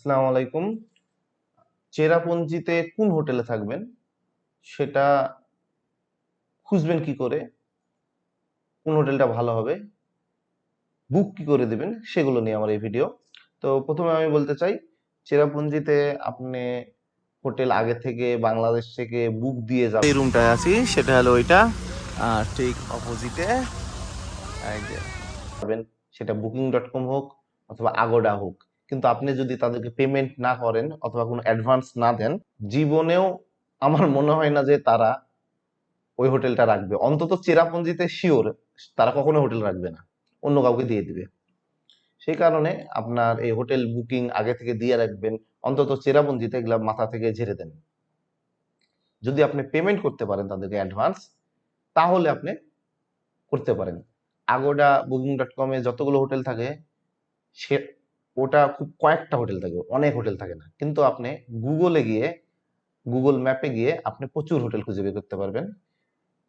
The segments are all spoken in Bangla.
আসসালামু আলাইকুম। চেরাপুঞ্জিতে কোন হোটেলে থাকবেন? সেটা খুঁজবেন কি করে? কোন হোটেলটা ভালো হবে? বুক কি করে দেবেন? সেগুলো নিয়ে আমার এই ভিডিও। তো প্রথমে আমি বলতে চাই চেরাপুঞ্জিতে আপনি হোটেল আগে থেকে বাংলাদেশ থেকে বুক দিয়ে যাবেন। এই রুমটায় আছি সেটা হলো ওইটা। আর ঠিক অপোজিটে সেটা বুকিং ডট কম হোক অথবা আগোডা হোক। কিন্তু আপনি যদি তাদেরকে পেমেন্ট না করেন অথবা কোনো অ্যাডভান্স না দেন, জীবনেও আমার মনে হয় না যে তারা ওই হোটেলটা রাখবে। অন্তত চেরাপুঞ্জিতে শিওর তারা কখনো হোটেল রাখবে না। অন্য কাউকে দিয়ে দিবে। সেই কারণে আপনার এই হোটেল বুকিং আগে থেকে দিয়ে রাখবেন। অন্তত চেরাপুঞ্জিতে এগুলা মাথা থেকে ঝেড়ে দেন। যদি আপনি পেমেন্ট করতে পারেন তাদেরকে অ্যাডভান্স তাহলে আপনি করতে পারেন। আগোডা বুকিং ডট কমে যতগুলো হোটেল থাকে, সে ওটা খুব কয়েকটা হোটেল থাকে, অনেক হোটেল থাকে না। কিন্তু আপনি গুগলে গিয়ে, গুগল ম্যাপে গিয়ে আপনি প্রচুর হোটেল খুঁজে বের করতে পারবেন।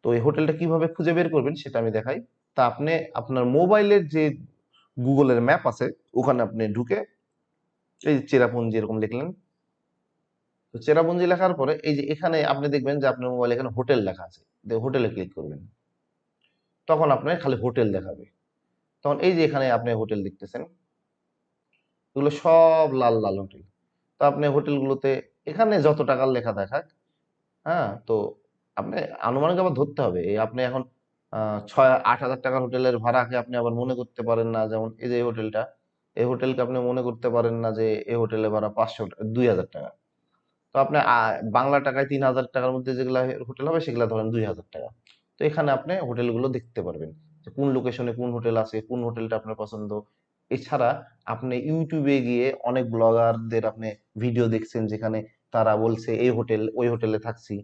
তো এই হোটেলটা কীভাবে খুঁজে বের করবেন সেটা আমি দেখাই। তা আপনি আপনার মোবাইলের যে গুগলের ম্যাপ আছে, ওখানে আপনি ঢুকে এই চেরাপুঞ্জি এরকম লিখলেন। তো চেরাপুঞ্জি লেখার পরে এই যে এখানে আপনি দেখবেন যে আপনার মোবাইলে এখানে হোটেল লেখা আছে। হোটেলে ক্লিক করবেন। তখন আপনার খালি হোটেল দেখাবে। তখন এই যে এখানে আপনি হোটেল দেখতেছেন এগুলো সব লাল লাল হোটেল। তো আপনি হোটেলগুলোতে, এখানে যত টাকার লেখা দেখাক হ্যাঁ তো আপনি আনুমানিক আবার ধরতে হবে। এই আপনি এখন ছয়, আট হাজার টাকার হোটেলের ভাড়াকে আপনি আবার মনে করতে পারেন না, যেমন এই যে হোটেলটা, এই হোটেলকে আপনি মনে করতে পারেন না যে এই হোটেলে ভাড়া পাঁচশো, দুই হাজার টাকা। তো আপনি বাংলা টাকায় তিন হাজার টাকার মধ্যে যেগুলা হোটেল হবে, সেগুলা ধরেন দুই হাজার টাকা। তো এখানে আপনি হোটেলগুলো দেখতে পারবেন, যে কোন লোকেশনে কোন হোটেল আছে, কোন হোটেলটা আপনার পছন্দ এছাড়া আপনি ইউটিউবে গিয়ে অনেক ব্লগারদের আপনি ভিডিও দেখছেন যেখানে তারা বলছে, এই হোটেল ওই হোটেলে থাকছি।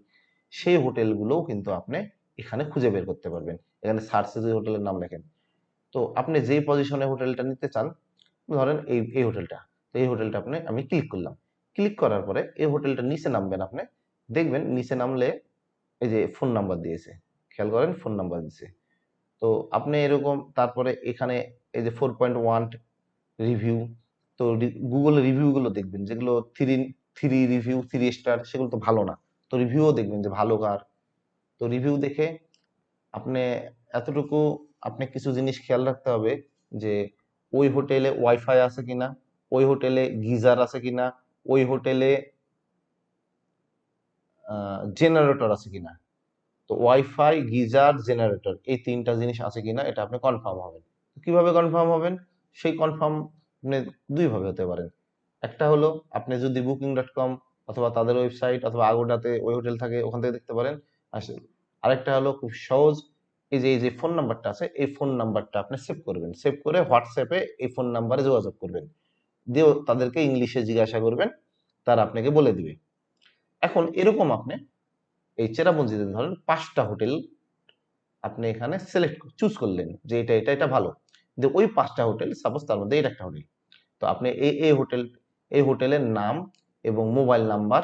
সেই হোটেলগুলোও কিন্তু আপনি এখানে খুঁজে বের করতে পারবেন। এখানে সার্চে যে হোটেলের নাম লেখেন। তো আপনি যেই পজিশনে হোটেলটা নিতে চান, ধরেন এই এই হোটেলটা তো এই হোটেলটা আপনি, আমি ক্লিক করলাম। ক্লিক করার পরে এই হোটেলটা নিচে নামবেন আপনি। দেখবেন নিচে নামলে এই যে ফোন নাম্বার দিয়েছে। খেয়াল করেন ফোন নাম্বার দিয়েছে। তো আপনি এরকম, তারপরে এখানে এই যে ফোর পয়েন্ট ওয়ান রিভিউ তো গুগলে রিভিউগুলো দেখবেন, যেগুলো three three review three star সেগুলো তো ভালো না। তো রিভিউও দেখবেন যে ভালো কার। তো রিভিউ দেখে আপনি এতটুকু আপনি কিছু জিনিস খেয়াল রাখতে হবে যে ওই হোটেলে ওয়াইফাই আছে কিনা, ওই হোটেলে গিজার আছে কিনা, ওই হোটেলে জেনারেটর আছে কিনা। তো ওয়াইফাই গিজার জেনারেটর এই তিনটা জিনিস আছে কিনা, এটা আপনি কনফার্ম হবেন। কীভাবে কনফার্ম হবেন? সেই কনফার্ম আপনি দুইভাবে হতে পারেন একটা হলো, আপনি যদি বুকিং ডট কম অথবা তাদের ওয়েবসাইট অথবা আগোডাতে ওই হোটেল থাকে, ওখান থেকে দেখতে পারেন। সে- আরেকটা হলো, খুব সহজ, এই যে এই যে ফোন নাম্বারটা আছে, এই ফোন নাম্বারটা আপনি সেভ করবেন। সেভ করে হোয়াটসঅ্যাপে এই ফোন নাম্বারে যোগাযোগ করবেন। দিয়ে তাদেরকে ইংলিশে জিজ্ঞাসা করবেন, তারা আপনাকে বলে দিবে। এখন এরকম আপনি এই চেরাপুঞ্জিতে ধরেন পাঁচটা হোটেল আপনি এখানে সিলেক্ট চুজ করলেন যে এটা এটা এটা ভালো। যে ওই পাঁচটা হোটেল সাপোজ তার মধ্যে এটা একটা হোটেল। তো আপনি এই এই হোটেল এই হোটেলের নাম এবং মোবাইল নাম্বার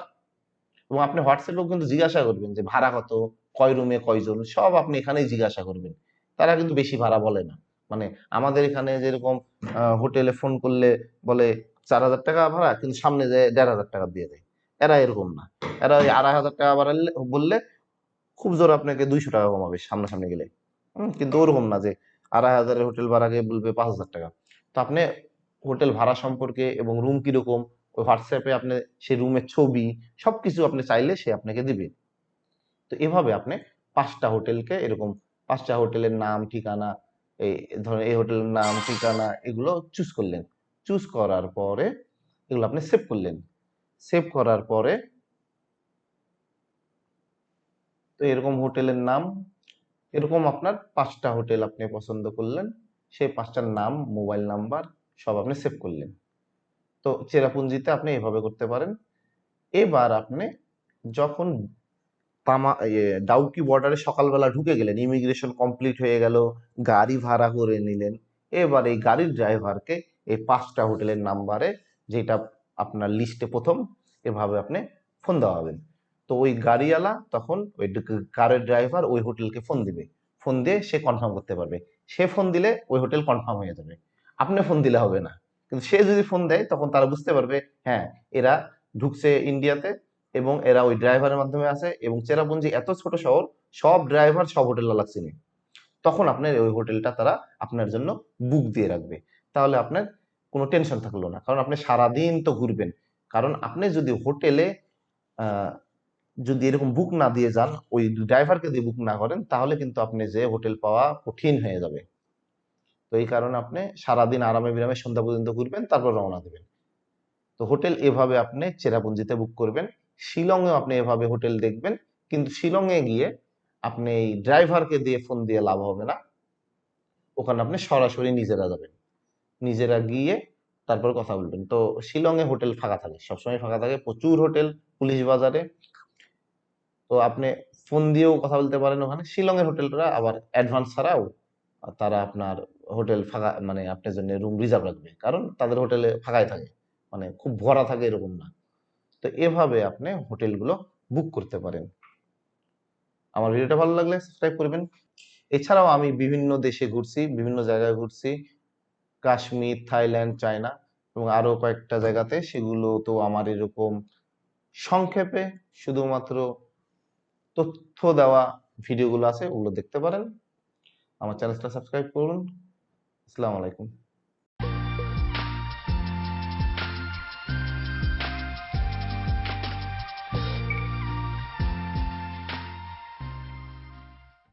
এবং আপনি হোয়াটসঅ্যাপেও কিন্তু জিজ্ঞাসা করবেন যে ভাড়া কত, কয় রুমে কয়জন, সব আপনি এখানেই জিজ্ঞাসা করবেন। তারা কিন্তু বেশি ভাড়া বলে না। মানে আমাদের এখানে যেরকম হোটেলে ফোন করলে বলে চার হাজার টাকা ভাড়া, কিন্তু সামনে যে দেড় হাজার টাকা দিয়ে দেয়। এরা এরকম না। এরা ওই আড়াই হাজার টাকা বাড়ালে বললে খুব জোর আপনাকে দুইশো টাকা কমাবে সামনাসামনি গেলে। কিন্তু ওরকম না যে আড়াই হাজারের হোটেল ভাড়াকে বলবে পাঁচ হাজার টাকা। তো আপনি হোটেল ভাড়া সম্পর্কে এবং রুম কীরকম, ওই হোয়াটসঅ্যাপে আপনি সেই রুমের ছবি, সবকিছু আপনি চাইলে সে আপনাকে দিবে। তো এভাবে আপনি পাঁচটা হোটেলকে এরকম, পাঁচটা হোটেলের নাম, ঠিকানা, এই ধরেন এই হোটেলের নাম, ঠিকানা, এগুলো চুজ করলেন। চুজ করার পরে এগুলো আপনি সেভ করলেন। সেভ করার পরে তো এরকম হোটেলের নাম এরকম আপনার পাঁচটা হোটেল আপনি পছন্দ করলেন। সেই পাঁচটার নাম মোবাইল নাম্বার সব আপনি সেভ করলেন। তো চেরাপুঞ্জিতে আপনি এভাবে করতে পারেন। এবার আপনি যখন তামা ইয়ে, ডাউকি বর্ডারে সকালবেলা ঢুকে গেলেন ইমিগ্রেশন কমপ্লিট হয়ে গেল গাড়ি ভাড়া করে নিলেন এবার এই গাড়ির ড্রাইভারকে এই পাঁচটা হোটেলের নাম্বারে যেটা আপনার লিস্টে প্রথম এভাবে আপনি ফোন দেওয়া হবেন তো ওই গাড়িওয়ালা তখন ওই কারের ড্রাইভার ওই হোটেলকে ফোন দিবে। ফোন দিয়ে সে কনফার্ম করতে পারবে। সে ফোন দিলে ওই হোটেল কনফার্ম হয়ে যাবে। আপনি ফোন দিলে হবে না। কিন্তু সে যদি ফোন দেয়, তখন তারা বুঝতে পারবে হ্যাঁ এরা ঢুকছে ইন্ডিয়াতে এবং এরা ওই ড্রাইভারের মাধ্যমে আছে এবং চেরাপুঞ্জি এত ছোট শহর, সব ড্রাইভার সব হোটেল লাগ চিনে তখন আপনার ওই হোটেলটা তারা আপনার জন্য বুক দিয়ে রাখবে। তাহলে আপনার কোনো টেনশন থাকল না। কারণ আপনি সারাদিন তো ঘুরবেন। কারণ আপনি যদি হোটেলে যদি এরকম বুক না দিয়ে যান, ওই ড্রাইভারকে দিয়ে বুক না করেন, তাহলে কিন্তু আপনি যে হোটেল পাওয়া কঠিন হয়ে যাবে। তো এই কারণে আপনি সারাদিন আরামে বিরামে সন্ধ্যা পর্যন্ত ঘুরবেন, তারপর রওনা দেবেন। তো হোটেল এভাবে আপনি চেরাপুঞ্জিতে বুক করবেন, শিলংয়েও আপনি এভাবে হোটেল দেখবেন, কিন্তু শিলংয়ে গিয়ে আপনি এই ড্রাইভারকে দিয়ে ফোন দিয়ে লাভ হবে না। ওখানে আপনি সরাসরি নিজেরা যাবেন। নিজেরা গিয়ে তারপর কথা বলবেন। তো শিলংয়ে হোটেল ফাঁকা থাকে, সবসময় ফাঁকা থাকে। প্রচুর হোটেল পুলিশ বাজারে। তো আপনি ফোন দিয়েও কথা বলতে পারেন ওখানে। শিলংয়ের হোটেলটা আবার অ্যাডভান্স ছাড়াও তারা আপনার হোটেল ফাঁকা মানে আপনার জন্য রুম রিজার্ভ রাখবে। কারণ তাদের হোটেলে ফাঁকাই থাকে। মানে খুব ভরা থাকে এরকম না। তো এভাবে আপনি হোটেলগুলো বুক করতে পারেন। আমার ভিডিওটা ভালো লাগলে সাবস্ক্রাইব করবেন। এছাড়াও আমি বিভিন্ন দেশে ঘুরছি, বিভিন্ন জায়গায় ঘুরছি। কাশ্মীর, থাইল্যান্ড, চায়না এবং আরও কয়েকটা জায়গাতে সেগুলো তো আমার এরকম সংক্ষেপে শুধুমাত্র তথ্য দেওয়া ভিডিওগুলো আছে ওগুলো দেখতে পারেন। আমার চ্যানেলটা সাবস্ক্রাইব করুন। আসসালামু আলাইকুম।